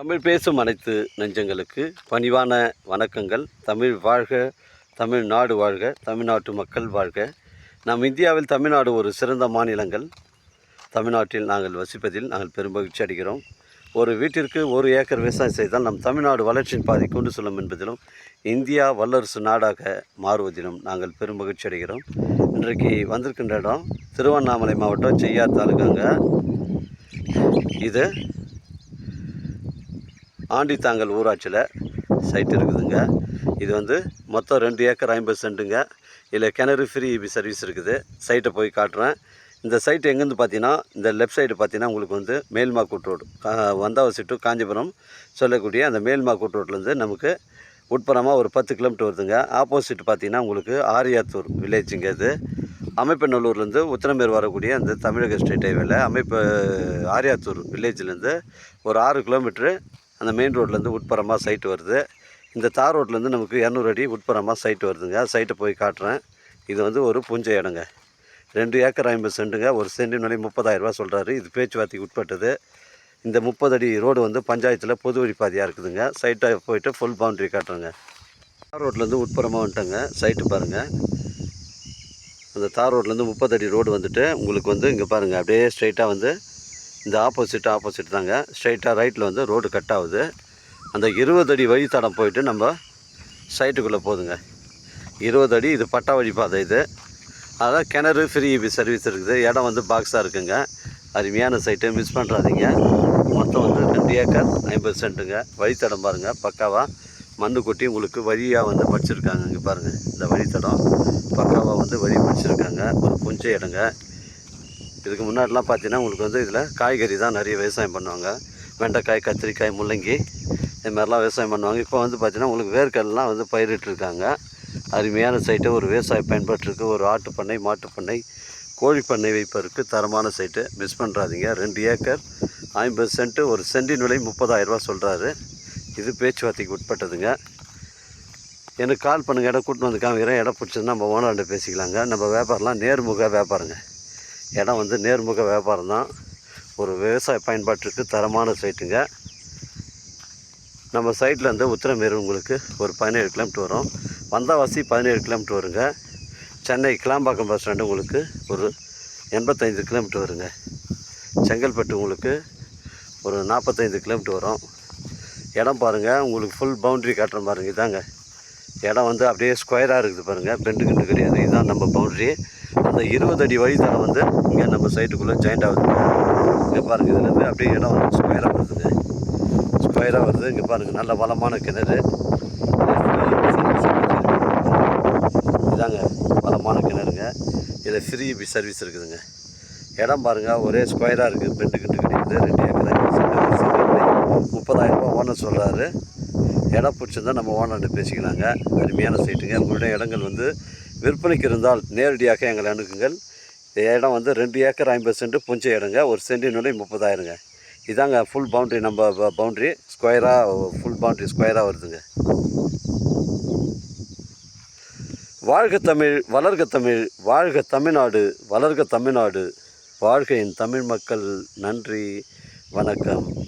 தமிழ் பேசும் அனைத்து நெஞ்சங்களுக்கு பணிவான வணக்கங்கள். தமிழ் வாழ்க தமிழ்நாடு வாழ்க தமிழ்நாட்டு மக்கள் வாழ்க. நம் இந்தியாவில் தமிழ்நாடு ஒரு சிறந்த மாநிலங்கள். தமிழ்நாட்டில் நாங்கள் வசிப்பதில் நாங்கள் பெருமகிழ்ச்சி அடைகிறோம். ஒரு வீட்டிற்கு ஒரு ஏக்கர் விவசாயம் செய்தால் நம் தமிழ்நாடு வளர்ச்சியின் பாதை கொண்டு செல்லும் என்பதிலும் இந்தியா வல்லரசு நாடாக மாறுவதிலும் நாங்கள் பெருமகிழ்ச்சி அடைகிறோம். இன்றைக்கு வந்திருக்கின்ற இடம் திருவண்ணாமலை மாவட்டம் செய்யார் தாலுகாங்க. இது ஆண்டித்தாங்கல் ஊராட்சியில் சைட் இருக்குதுங்க. இது வந்து மொத்தம் ரெண்டு ஏக்கர் ஐம்பது சென்ட்டுங்க. இதில் கிணறு ஃப்ரீ இபி சர்வீஸ் இருக்குது. சைட்டை போய் காட்டுறேன். இந்த சைட் எங்கேருந்து பார்த்தீங்கன்னா இந்த லெஃப்ட் சைடு பார்த்தீங்கன்னா உங்களுக்கு வந்து மேல்மாக்கூட் ரோடு வந்தாவசி டு காஞ்சிபுரம் சொல்லக்கூடிய அந்த மேல்மாக்கூட் ரோட்லேருந்து நமக்கு உட்புறமாக ஒரு பத்து கிலோமீட்டர் வருதுங்க. ஆப்போசிட் பார்த்தீங்கன்னா உங்களுக்கு ஆரியாத்தூர் வில்லேஜுங்க இது. அமைப்பநல்லூர்லேருந்து உத்தரமேர் வரக்கூடிய அந்த தமிழக ஸ்டேட் ஹைவேல அமைப்பு ஆரியாத்தூர் வில்லேஜ்லேருந்து ஒரு ஆறு கிலோமீட்ரு அந்த மெயின் ரோட்லேருந்து உட்புறமாக சைட்டு வருது. இந்த தார் ரோட்லேருந்து நமக்கு இரநூறு அடி உட்புறமாக சைட்டு வருதுங்க. சைட்டை போய் காட்டுறேன். இது வந்து ஒரு புஞ்ச இடங்க. ரெண்டு ஏக்கர் ஐம்பது சென்ட்டுங்க ஒரு சென்டின் விலை முப்பதாயிரரூபா சொல்கிறாரு இது பேச்சுவார்த்தைக்கு உட்பட்டது. இந்த முப்பது அடி ரோடு வந்து பஞ்சாயத்தில் பொது வழி பாதையாக இருக்குதுங்க சைட்டை போயிட்டு ஃபுல் பவுண்ட்ரி காட்டுறேங்க. தார் ரோட்லேருந்து உட்புறமாக வந்துட்டேங்க. சைட்டு பாருங்கள் அந்த தார் ரோட்லேருந்து முப்பது அடி ரோடு வந்துட்டு உங்களுக்கு வந்து இங்கே பாருங்கள் அப்படியே ஸ்ட்ரைட்டாக வந்து இந்த ஆப்போசிட் ஆப்போசிட் தாங்க. ஸ்ட்ரைட்டாக ரைட்டில் வந்து ரோடு கட் ஆகுது. அந்த இருபது அடி வழித்தடம் போயிட்டு நம்ம சைட்டுக்குள்ளே போதுங்க இருபது அடி இது பட்டா வழி பாதை இது. அதான் கிணறு ஃப்ரீ சர்வீஸ் இருக்குது. இடம் வந்து பாக்ஸாக இருக்குங்க. அருமையான சைட்டு மிஸ் பண்ணுறாதீங்க மொத்தம் வந்து ரெண்டு ஏக்கர் ஐம்பது சென்ட்டுங்க. வழித்தடம் பாருங்கள் பக்காவாக மண்ணு கொட்டி உங்களுக்கு வழியாக வந்து படிச்சிருக்காங்க. இங்கே பாருங்கள் இந்த வழித்தடம். பக்காவாக வந்து வழி படிச்சிருக்காங்க. ஒரு கொஞ்சம் இடங்க. இதுக்கு முன்னாடிலாம் பார்த்தீங்கன்னா உங்களுக்கு வந்து இதில் காய்கறி தான் நிறைய விவசாயம் பண்ணுவாங்க. வெண்டைக்காய் கத்திரிக்காய் முள்ளங்கி இது மாதிரிலாம் விவசாயம் பண்ணுவாங்க. இப்போ வந்து பார்த்தீங்கன்னா உங்களுக்கு வேர்க்கடலாம் வந்து பயிரிட்டுருக்காங்க. அருமையான சைட்டு ஒரு விவசாய பயன்பாட்டிற்கு ஒரு ஆட்டு பண்ணை மாட்டுப் பண்ணை கோழி பண்ணை வைப்பதற்கு தரமான சைட்டு. மிஸ் பண்ணுறாதீங்க ரெண்டு ஏக்கர் ஐம்பது சென்ட்டு ஒரு சென்டின் விலை முப்பதாயிரரூபா சொல்கிறாரு இது பேச்சுவார்த்தைக்கு உட்பட்டதுங்க. எனக்கு கால் பண்ணுங்கள் இடம் கூட்டின்னு வந்து காமிக்கிறேன். இடம் பிடிச்சதுன்னா நம்ம ஓனர்கிட்ட பேசிக்கலாங்க. நம்ம வியாபாரம்லாம் நேர்முக வியாபாரங்க. இடம் வந்து நேர்முக வியாபாரம் தான். ஒரு விவசாய பயன்பாட்டிற்கு தரமான சைட்டுங்க. நம்ம சைட்லேருந்து இருந்து உத்திரமேரு உங்களுக்கு ஒரு பதினேழு கிலோமீட்டர் வரும். வந்தாவாசி பதினேழு கிலோமீட்டர் வருங்க. சென்னை கிளாம்பாக்கம் பஸ் ஸ்டாண்டு உங்களுக்கு ஒரு எண்பத்தைந்து கிலோமீட்டர் வருங்க. செங்கல்பட்டு உங்களுக்கு ஒரு நாற்பத்தைந்து கிலோமீட்டர் வரும். இடம் பாருங்கள் உங்களுக்கு ஃபுல் பவுண்ட்ரி காட்டுற பாருங்க இதாங்க. இடம் வந்து அப்படியே ஸ்கொயராக இருக்குது பாருங்கள் பெண்டு கிண்டு கிடையாது. இதுதான் நம்ம பவுண்ட்ரி அந்த இருபது அடி வழித்தடம் வந்து இங்கே நம்ம சைட்டுக்குள்ளே ஜாயிண்ட் ஆகுது. இங்கே பாருங்கள் இதுலேருந்து அப்படியே இடம் வந்து ஸ்கொயராக வருதுங்க ஸ்கொயராக வருது. இங்கே பாருங்கள் நல்ல வளமான கிணறு. இதாங்க வளமான கிணறுங்க. இதில் ஃப்ரீ சர்வீஸ் இருக்குதுங்க. இடம் பாருங்கள் ஒரே ஸ்கொயராக இருக்குது பெண்டு கிண்டு கிடையாது. ரெண்டு ஏக்கர். முப்பதாயிரம் ஓனர் சொல்கிறாரு இடம் பிடிச்சிருந்தா நம்ம ஓனர்கிட்ட பேசிக்கலாங்க. அருமையான சைட்டுங்க. உங்களுடைய இடங்கள் வந்து விற்பனைக்கு இருந்தால் நேரடியாக எங்களை அணுகுங்கள். இடம் வந்து ரெண்டு ஏக்கர் ஐம்பது சென்ட் புஞ்ச இடங்க. ஒரு சென்டினுடைய முப்பதாயிரங்க. இதாங்க ஃபுல் பவுண்ட்ரி நம்ம பவுண்ட்ரி ஸ்கொயராக ஃபுல் பவுண்ட்ரி ஸ்கொயராக வருதுங்க. வாழ்க தமிழ் வளர்க தமிழ் வாழ்க தமிழ்நாடு வளர்க தமிழ்நாடு. வாழ்க என் தமிழ் மக்கள் நன்றி வணக்கம்.